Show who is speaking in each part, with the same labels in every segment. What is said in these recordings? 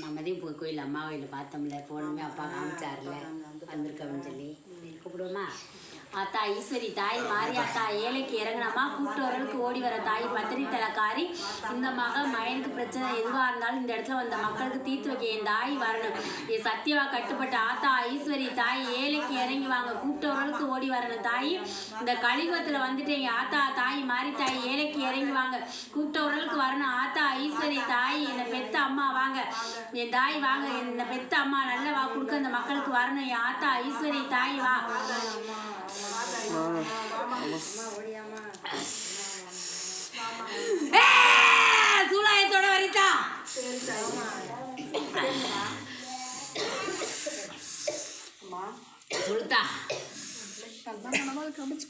Speaker 1: நம்மதையும் போய் கோயில் அம்மா பார்த்தோம்ல. போனோமே அப்பா காமிச்சார்ல. வந்திருக்கோம்னு சொல்லி. கூப்பிடுவோமா? அத்தா ஈஸ்வரி தாய் மாரியாத்தா ஏழைக்கு இறங்கினம்மா கூப்பிட்டு ஓடி வர தாய் பத்திரி தலைக்காரி. இந்த மக மயனுக்கு பிரச்சனை எதுவாக இருந்தாலும் இந்த இடத்துல வந்த மக்களுக்கு தீர்த்து வைக்க என் தாய் வரணும். என் சத்தியவா கட்டுப்பட்ட ஆத்தா ஈஸ்வரி தாய் ஏழைக்கு இறங்கி வாங்க கூப்பிட்டவர்களுக்கு ஓடி வரணும். தாய் இந்த கலியுகத்தில் வந்துட்டு எங்கள் ஆத்தா தாய் மாரி தாய் ஏழைக்கு இறங்கி வாங்க. கூப்பிட்டவர்களுக்கு வரணும். ஆத்தா ஈஸ்வரி தாய் என்னை பெத்த அம்மா வாங்க. என் தாய் வாங்க. என்னை பெத்த அம்மா நல்ல வா கொடுக்க இந்த மக்களுக்கு வரணும். என் ஆத்தா ஈஸ்வரி தாய் வா. சூலாயத்தோட வரித்தா கொடுத்தா
Speaker 2: கமிச்சு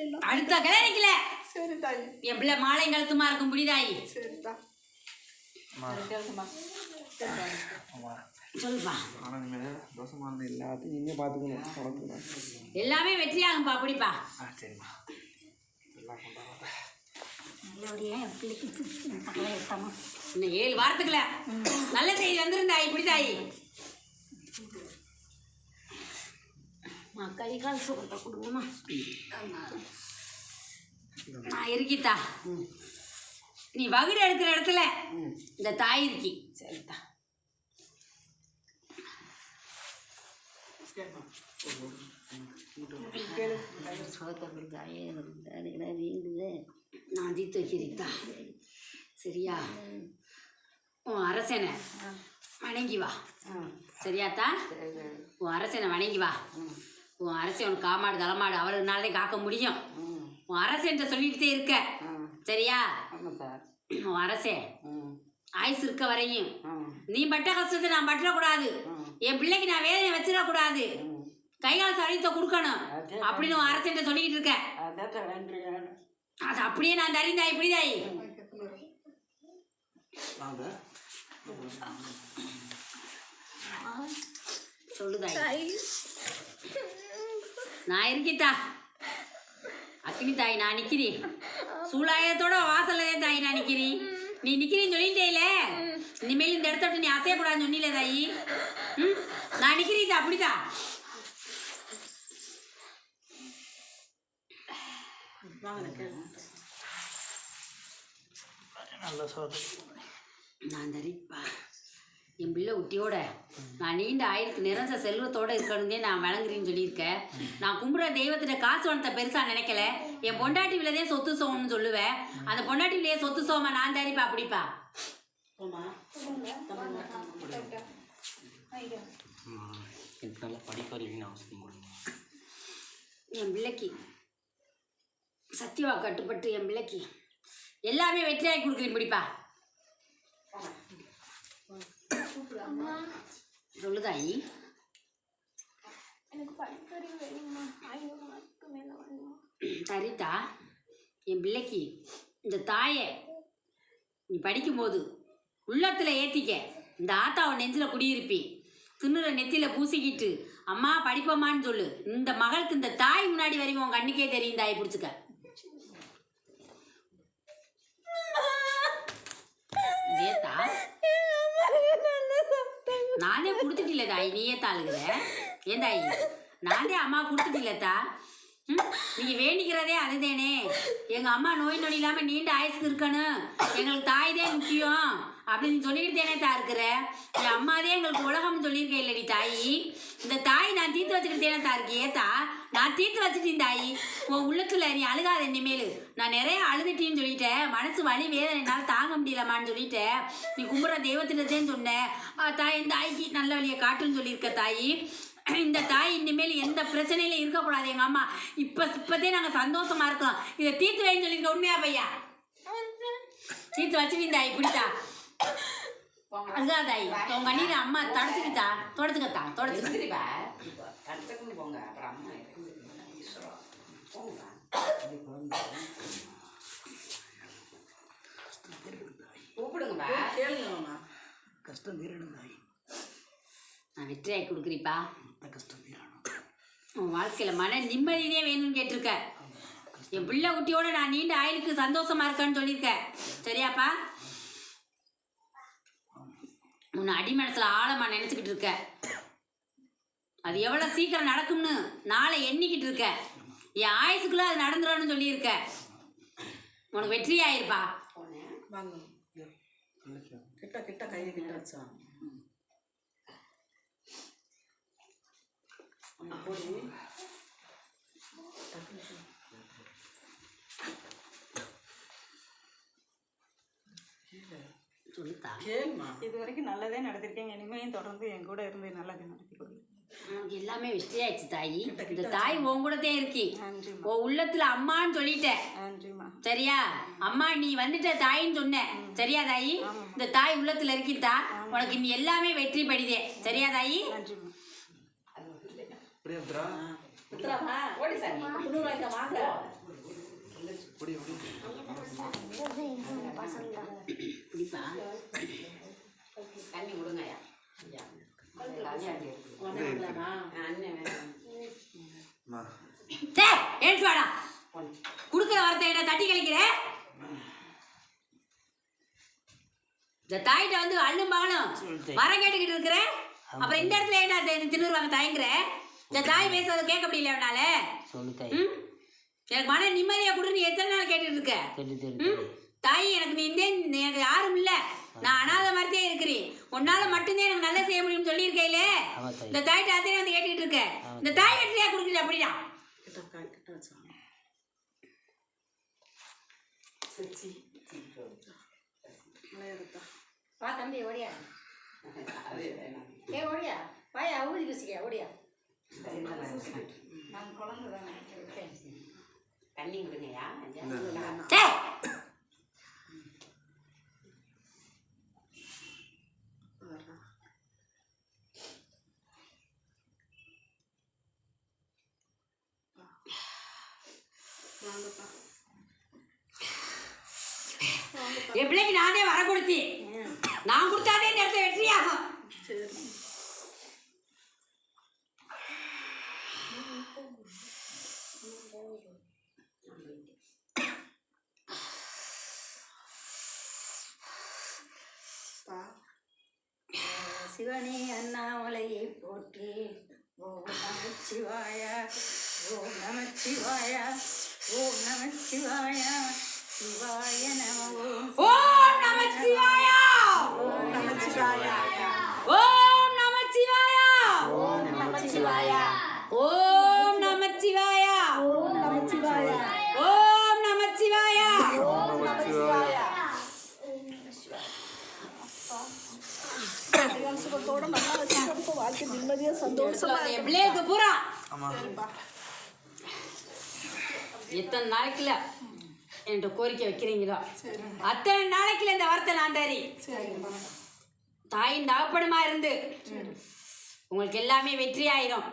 Speaker 2: இல்லை
Speaker 1: அடுத்த கல்யாணிக்கல என் பிள்ளை மாலை கழுத்துமா இருக்கும் புடிதாயி
Speaker 2: சரிதா
Speaker 1: சொல்லுப்பா
Speaker 3: ஆனால் இனிமேல் தோசமாக எல்லாத்தையும் நீங்கள் பார்த்துக்கணும் உனக்கு
Speaker 1: எல்லாமே வெற்றியாகும்பா அப்படிப்பா
Speaker 3: ஆ சரிம்மா. எல்லாம் கொண்டாடுறேன்
Speaker 1: இன்னும் ஏழு வாரத்துக்குல நல்ல செய்தி வந்திருந்தாய் இப்படிதாயி கை கால் சுகத்தை கொடுங்கம்மா. நான் இருக்கித்தா நீ வகுடு எடுக்கிற இடத்துல இந்த தாய் இருக்கி. சரித்தா நான் தீத்து வைக்கிறீத்தா சரியா? உன் அரசனை வணங்கி வா. சரியாத்தா? உன் அரசனை வணங்கி வா. உன் அரசன் உனக்கு காமாடு தலைமாடு அவருனாலே காக்க முடியும். உன் அரசன்ட்ட சொல்லிக்கிட்டே இருக்க. சரியா? உன் அரசே. ஆயுசு இருக்க வரையும். நீ பட்ட கஷ்டத்தை நான் பற்றக்கூடாது. என் பிள்ளைக்கு நான் வேதனை வச்சிடக்கூடாது. கைகால சளித்த கொடுக்கணும். அப்படின்னு அரசன்ட்ட சொல்லிக்கிட்டு இருக்க. அது அப்படியே நான் தரிந்தாய் இப்படிதாய்.
Speaker 3: வாங்க.
Speaker 1: சொல்லுதாய். நான் இருக்கித்தா. அக்கினி தாய் நான் நிக்கிறேன். சூலாயத்தோட வாசல்ல தான் தாய் நான் நிக்கிறேன். நீ நிக்கிறேன்னு சொல்லிட்டேல. இனிமேல் இந்த இடத்த விட்டு நீ அசையக்கூடாதுன்னு சொன்னில தாயி. ம்? நான் நிக்கிறீதா அப்படிதான்
Speaker 3: நல்ல சோறு.
Speaker 1: நான் தரிப்பா என் பிள்ளை குட்டியோட. நான் நீண்ட ஆயிரத்து நிறைஞ்ச செல்வத்தோட இருக்கணுந்தே நான் வழங்குறேன்னு சொல்லியிருக்கேன் நான் கும்பிட்ற தெய்வத்திட்ட காசு வனத்தை பெருசாக நினைக்கல. என் பொண்டாட்டி விலதே சொத்து சோகம்னு சொல்லுவேன் அந்த பொண்டாட்டி விலையே சொத்து சோமா நான் தரிப்பா அப்படிப்பா. என் பிள்ளைக்கு சத்தியவா கட்டுப்பட்டு என் பிள்ளைக்கு எல்லாமே வெற்றியாகி கொடுக்குறேன் பிடிப்பா சொல்லுதாயி
Speaker 4: எனக்கு படிக்கறிவு வேணுமா ஐநூறு மார்க்கு மேலே வேணுமா
Speaker 1: சரிதா என் பிள்ளைக்கு இந்த தாயை நீ படிக்கும்போது உள்ளத்தில் ஏற்றிக்க இந்த ஆத்தாவை நெஞ்சில் குடியிருப்பி. திண்ணுற நெத்தியில் பூசிக்கிட்டு அம்மா படிப்பம்மான்னு சொல்லு. இந்த மகளுக்கு இந்த தாய் முன்னாடி வரைக்கும் உன் கண்ணுக்கே தெரியும் தாய் பிடிச்சிக்க ஏத்தா நானே கொடுத்துட்டில்ல தாய் நீயே தாளுகிற. ஏன் தாய்? நானே அம்மா கொடுத்துட்டில்லத்தா ம்? நீங்கள் வேண்டிக்கிறதே அதுதானே. எங்கள் அம்மா நோய் நொடி இல்லாமல் நீண்ட ஆயுசுக்கு இருக்கணும். எங்களுக்கு தாய் தான் முக்கியம். அப்படின்னு சொல்லிக்கிட்டு தானே தா இருக்கிற. என் அம்மாதே எங்களுக்கு உலகம் சொல்லியிருக்கேன் இல்லடி தாயி. இந்த தாய் நான் தீர்த்து வச்சுக்கிட்டு தானே தா இருக்கே தா நான் தீர்த்து வச்சுட்டேன் தாயி. உன் உள்ளத்துல நீ அழுகாத இனிமேல். நான் நிறைய அழுதுட்டின்னு சொல்லிட்டேன் மனசு வலி வேதனைனால தாங்க முடியலம்மான்னு சொல்லிட்டேன் நீ கும்பிட்ற தெய்வத்திட்டதேன்னு சொன்னேன் தாய் இந்த தாய்க்கு நல்ல வழியை காட்டுன்னு சொல்லியிருக்க தாயி. இந்த தாய் இனிமேல் எந்த பிரச்சனையில இருக்கக்கூடாது. எங்க அம்மா இப்ப இப்பதே நாங்க சந்தோஷமா இருக்கோம். இதை தீர்த்து வைன்னு சொல்லியிருக்க உண்மையா பையா? தீர்த்து வச்சுக்கிட்டா இப்படித்தா அதுதான் தாய் உங்க அம்மா தொடச்சுக்கிட்டா தொடச்சுக்கத்தா தொடச்சுக்க
Speaker 5: போங்க. அப்புறம் அம்மா போங்க கூப்பிடுங்கப்பா
Speaker 2: கேளுங்கம்மா
Speaker 3: கஷ்டம் தீரணும் தாய்
Speaker 1: நான் வெற்றியாக்கி கொடுக்குறீப்பா.
Speaker 3: கஷ்டம் தீரணும்
Speaker 1: உன் வாழ்க்கையில மன நிம்மதியே வேணும்னு கேட்டிருக்க. என் பிள்ளை குட்டியோட நான் நீண்ட ஆயுளுக்கு சந்தோஷமா இருக்கேன்னு சொல்லியிருக்க. சரியாப்பா? உன்னை அடி மனசுல ஆழமா நினைச்சுக்கிட்டு இருக்க. அது எவ்வளவு சீக்கிரம் நடக்கும்னு நாளை எண்ணிக்கிட்டு இருக்க. என் ஆயுசுக்குள்ள அது நடந்துடணும்னு சொல்லியிருக்க. உனக்கு வெற்றி ஆயிருப்பா.
Speaker 2: கிட்ட கிட்ட கையை கிட்ட வச்சா. அம்மா கேளுமா
Speaker 4: இது வரைக்கும் நல்லதே நடத்திருக்கீங்க இனிமேலும் தொடர்ந்து என் கூட இருந்து நல்லதே நடத்தி கொடுங்க
Speaker 1: எல்லாமே வெற்றி ஆயிடுச்சு தாயி இந்த தாய் உன் கூடத்தே இருக்கி. உன் உள்ளத்துல அம்மான்னு சொல்லிட்டேன். சரியா? அம்மா நீ வந்துட்ட தாயின்னு சொன்ன. சரியா தாயி? இந்த தாய் உள்ளத்துல இருக்கித்தா உனக்கு இனி எல்லாமே வெற்றி படிதே. சரியா தாயி?
Speaker 3: அப்படியே
Speaker 5: தண்ணி கொடுங்கய்யா ஐயா தண்ணி அடி எடுத்து.
Speaker 2: உடனே வரலாமா
Speaker 5: அண்ணன் வேணும்
Speaker 3: அம்மா
Speaker 1: டே எழுத்து வாடா குடுக்குற வார்த்தை தட்டி கழிக்கிற இந்த தாயிட்ட வந்து அள்ளும் மகனும் வரம் கேட்டுக்கிட்டு இருக்கிற அப்புறம் இந்த இடத்துல என்ன தின்னுருவாங்க தாய்ங்கிற இந்த தாய் பேசுறத கேட்க முடியல அவனால
Speaker 6: சொல்லு தாய்
Speaker 1: ம்? எனக்கு மன நிம்மதியா கொடுன்னு நீ எத்தனை நாள் கேட்டுட்டு இருக்க? தாய் எனக்கு நீ இந்த எனக்கு யாரும் இல்ல. நான் அனாதை மாதிரியே இருக்கிறேன். உன்னால மட்டும்தான் எனக்கு நல்லா செய்ய முடியும்னு சொல்லியிருக்கையில? இந்த தாய்ட்ட அத்தனை வந்து கேட்டுக்கிட்டு இருக்க. இந்த தாய் வெற்றியா கொடுக்கல
Speaker 2: விளையாடுதா
Speaker 4: வா தம்பி ஓடியா. ஏ ஓடியா. வாயா ஊதி குசிக்க ஓடியா. நான் குழந்தை தானே
Speaker 5: தண்ணி
Speaker 2: வாங்கப்பா
Speaker 1: என் பிள்ளைக்கு நானே வர கொடுத்தி நான் கொடுத்தாதே இந்த இடத்துல வெற்றியாகும்
Speaker 2: சரி பா
Speaker 4: சிவனே அண்ணாமலையை போற்றி. ஓம் நமச்சிவாய ஓம் நமச்சிவாய ஓம் நமச்சிவாய சிவாய நம. ஓம்
Speaker 1: ஓம் நமச்சிவாயா
Speaker 2: ஓம் நமச்சிவாய
Speaker 1: ஓம் நமச்சிவாயா
Speaker 2: ஓம் நமச்சிவாய
Speaker 1: ஓம் நமச்சிவாயா
Speaker 2: ஓம் நமச்சிவாய
Speaker 1: ஓம் நமச்சிவாயா
Speaker 2: ஓம் நமச்சிவாய சுகத்தோட நல்லா வச்சுட்டு வாழ்க்கை நிம்மதியா சந்தோஷமா
Speaker 1: என் பிள்ளைகளுக்கு பூரா.
Speaker 3: ஆமா.
Speaker 1: எத்தனை நாளைக்குல என்கிட்ட கோரிக்கை வைக்கிறீங்களோ? அத்தனை நாளைக்குல இந்த வார்த்தை நான் தரி. தாயின் தகப்பனுமா இருந்து உங்களுக்கு எல்லாமே வெற்றி ஆயிரும்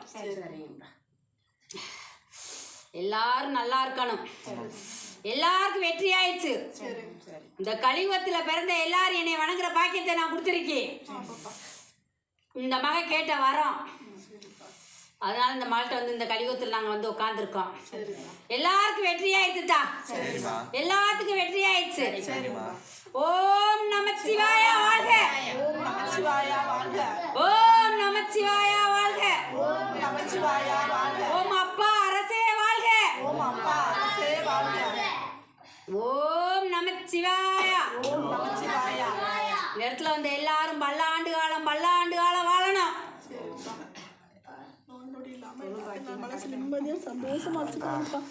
Speaker 1: எல்லாரும் நல்லா இருக்கணும். எல்லாருக்கும் வெற்றி ஆயிடுச்சு இந்த கலியுகத்துல பிறந்த எல்லாரும் என்னை வணங்குற பாக்கியத்தை நான் கொடுத்துருக்கேன். இந்த மக கேட்ட வரோம். அதனால இந்த மகள்கிட்ட வந்து இந்த கலியுகத்தில் நாங்கள் வந்து உட்காந்துருக்கோம் எல்லாருக்கும் வெற்றி ஆயிடுச்சுதா
Speaker 3: சரிம்மா.
Speaker 1: எல்லாத்துக்கும் வெற்றி ஆயிடுச்சு ஓம் நமச்சிவாய வாழ்க
Speaker 2: ஓம் நமச்சிவாய வாழ்க.
Speaker 1: ஓம் நமச்சிவாய வாழ்க
Speaker 2: ஓம் நமச்சிவாய வாழ்க.
Speaker 1: ஓம் அப்பா அரசே வாழ்க.
Speaker 2: ஓம் அப்பா அரசே வாழ்க.
Speaker 1: ஓம் நமச்சிவாய
Speaker 2: ஓம் மனசு நிம்மதியா சந்தோஷமா வச்சுக்கோங்கப்பா